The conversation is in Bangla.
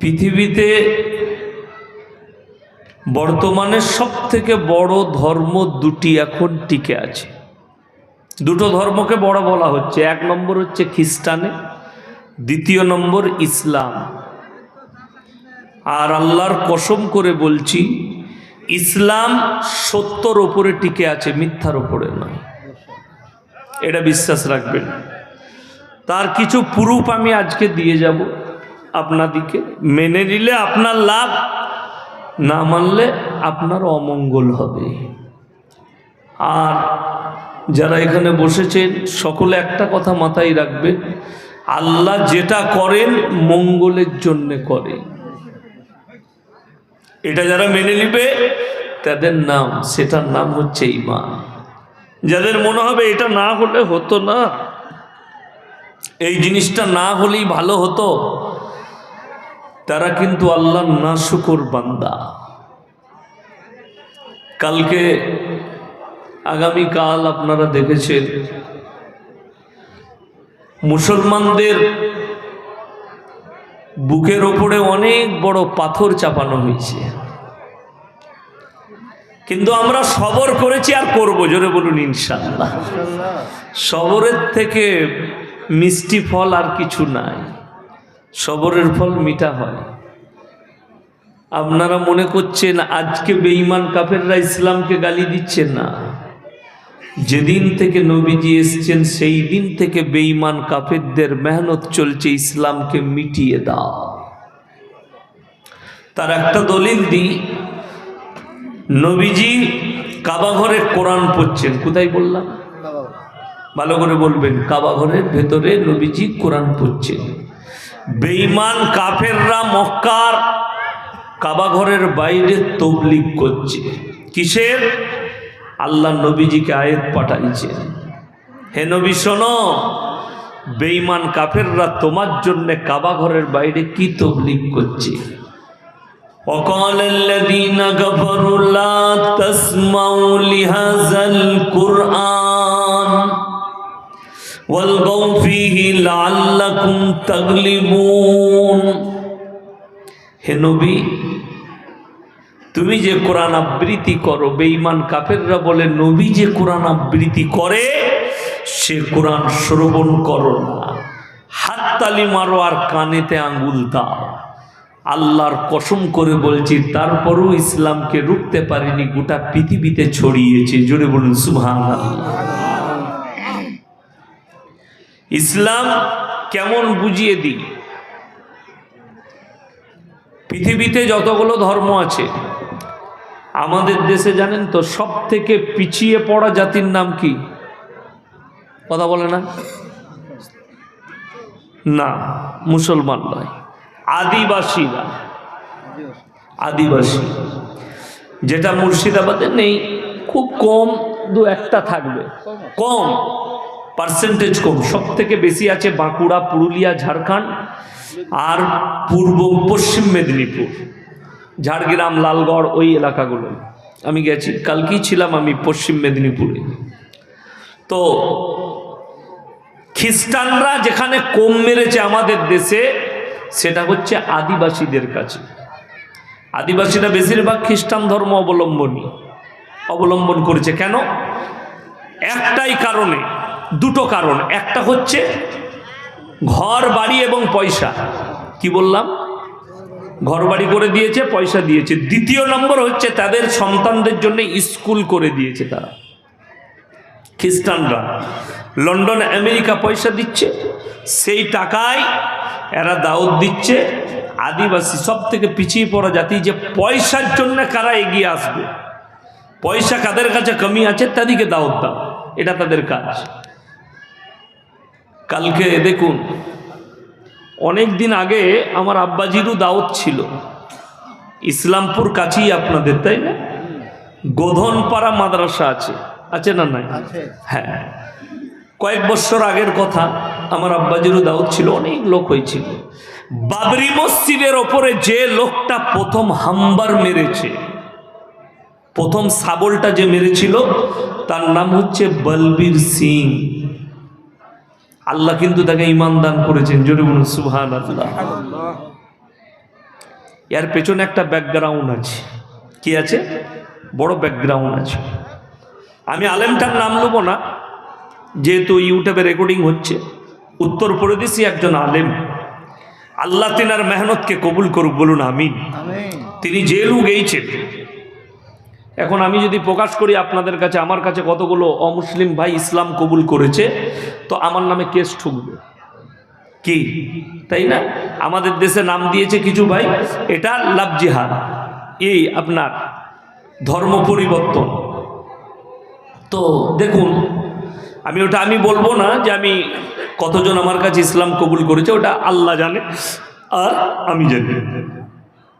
পৃথিবীতে বর্তমানে সব থেকে বড় ধর্ম দুটি এখন টিকে আছে। দুটো ধর্মকে বড় বলা হচ্ছে। এক নম্বর হচ্ছে খ্রিস্টানে, দ্বিতীয় নম্বর ইসলাম। আর আল্লাহর কসম করে বলছি, ইসলাম সত্যর ওপরে টিকে আছে, মিথ্যার ওপরে নয়। এটা বিশ্বাস রাখবেন। তার কিছু প্রুফ আমি আজকে দিয়ে যাব। আপনাদিকে মেনে নিলে আপনার লাভ, না মানলে আপনার অমঙ্গল হবে। আর যারা এখানে বসেছেন, সকলে একটা কথা মাথায় রাখবেন, আল্লাহ যেটা করেন মঙ্গলের জন্যে করে। এটা যারা মেনে নিবে, তাদের নাম, সেটার নাম হচ্ছে ইমান যাদের মনে হবে এটা না হলে হতো না, এই জিনিসটা না হলেই ভালো হতো তারা কিন্তু আল্লাহ না শুকর বান্দা। কালকে আগামীকাল আপনারা দেখেছেন, মুসলমানদের বুকের ওপরে অনেক বড় পাথর চাপানো হয়েছে। কিন্তু আমরা সবর করেছি আর করব, জোরে বলুন ইনশাল্লাহ সবরের থেকে মিষ্টি ফল আর কিছু নাই। সবরের ফল মিঠা হয়। আপনারা মনে করছেন আজকে বেঈমান কাফেররা ইসলামকে গালি দিচ্ছে? না। যেদিন থেকে নবীজি এসছেন, সেই দিন থেকে বেঈমান কাফেরদের মেহনত চলছে ইসলামকে মিটিয়ে দাও। তার একটা দলিল দিই। নবীজি কাবা ঘরে কোরআন পড়ছেন। কোথায় বললাম? ভালো করে বলবেন, কাবা ঘরের ভেতরে নবীজি কোরআন পড়ছেন। বেঈমান কাফেররা মক্কার কাবা ঘরের বাইরে তবলিগ করছে কিসের আল্লাহ নবীজিকে আয়াত পাঠাইছেন হে নবী শোনো বেঈমান কাফেররা তোমার জন্য কাবা ঘরের বাইরে কি তবলিগ করছে وقال الذين كفروا لا تسمعوا لهذا القرآن والغوا فيه لعلكم تغلبون হে নবী তুমি যে কোরআন আবৃত্তি করো বেঈমান কাফেররা বলে নবী যে কোরআন আবৃত্তি করে সে কোরআন শ্রবণ করো না হাততালি মারো আর কানেতে আঙ্গুল দাও আল্লাহর কসম করে বলছি তারপরও ইসলামকে রুখতে পারেনি গোটা পৃথিবীতে ছড়িয়েছে জোরে বলুন সুবহান ইসলাম কেমন বুঝিয়ে দিই? পৃথিবীতে যতগুলো ধর্ম আছে, আমাদের দেশে জানেন তো সব থেকে পিছিয়ে পড়া জাতির নাম কি? কথা বলে না? না, মুসলমান নয়, আদিবাসীরা। আদিবাসী। যেটা মুর্শিদাবাদে নেই, খুব কম দু একটা থাকবে। কম। পার্সেন্টেজ কম। সব থেকে বেশি আছে বাঁকুড়া, পুরুলিয়া, ঝাড়খণ্ড আর পূর্ব পশ্চিম মেদিনীপুর। ঝাড়গ্রাম, লালগড় ওই এলাকাগুলো আমি গেছি, কালকেই ছিলাম আমি পশ্চিম মেদিনীপুরে। তো খ্রিস্টানরা যেখানে কম মেরেছে আমাদের দেশে, সেটা হচ্ছে আদিবাসীদের কাছে। আদিবাসীরা বেশিরভাগ খ্রিস্টান ধর্ম অবলম্বনী অবলম্বন করেছে। কেন? একটাই কারণে দুটো কারণ। একটা হচ্ছে ঘর, বাড়ি এবং পয়সা। কি বললাম? ঘর বাড়ি করে দিয়েছে, পয়সা দিয়েছে। দ্বিতীয় নম্বর হচ্ছে তাদের সন্তানদের জন্য স্কুল করে দিয়েছে তারা। খ্রিস্টানরা। লন্ডন, আমেরিকা পয়সা দিচ্ছে, সেই টাকায় এরা দাওয়াত দিচ্ছে। আদিবাসী সব থেকে পিছিয়ে পড়া জাতি যে পয়সার জন্য কারা এগিয়ে আসবে, পয়সা কাদের কাছে কমি আছে, তাদেরকে দাওয়াত দাও। এটা তাদের কাজ। কালকে দেখুন অনেক দিন আগে আমার আব্বাজিরও দাওয়াত ছিল। ইসলামপুর কাছেই আপনাদের তাই না? গোধনপাড়া মাদ্রাসা আছে। আছে না নাই? হ্যাঁ। কয়েক বছর আগের কথা আমার আব্বাজিরও দাউদ ছিল অনেক লোক হয়েছিল। বাবরি মসজিদের ওপরে যে লোকটা প্রথম হাম্বার মেরেছে প্রথম সাবলটা যে মেরেছিল তার নাম হচ্ছে বলবীর সিং। আল্লাহ কিন্তু তাকে ইমান দান করেছেন। জোরে বলুন আল্লাহ এর পেছনে একটা ব্যাকগ্রাউন্ড আছে। কি আছে? বড় ব্যাকগ্রাউন্ড আছে। আমি আলেমটার নাম নেব না যেহেতু ইউটিউবে রেকর্ডিং হচ্ছে। উত্তর উত্তরপ্রদেশই একজন আলেম। আল্লাহ তিনার মেহনতকে কবুল করুক বলুন আমিন। তিনি জেলও গেইছেন এখন আমি যদি প্রকাশ করি আপনাদের কাছে, আমার কাছে কতগুলো অমুসলিম ভাই ইসলাম কবুল করেছে, তো আমার নামে কেস ঠুকবে। কি? তাই না? আমাদের দেশে নাম দিয়েছে কিছু ভাই, এটা লাভ জিহাদ। এই আপনার ধর্ম পরিবর্তন। তো দেখুন, আমি ওটা আমি বলব না যে আমি কতজন আমার কাছে ইসলাম কবুল করেছে, ওটা আল্লাহ জানে, আর আমি জানি।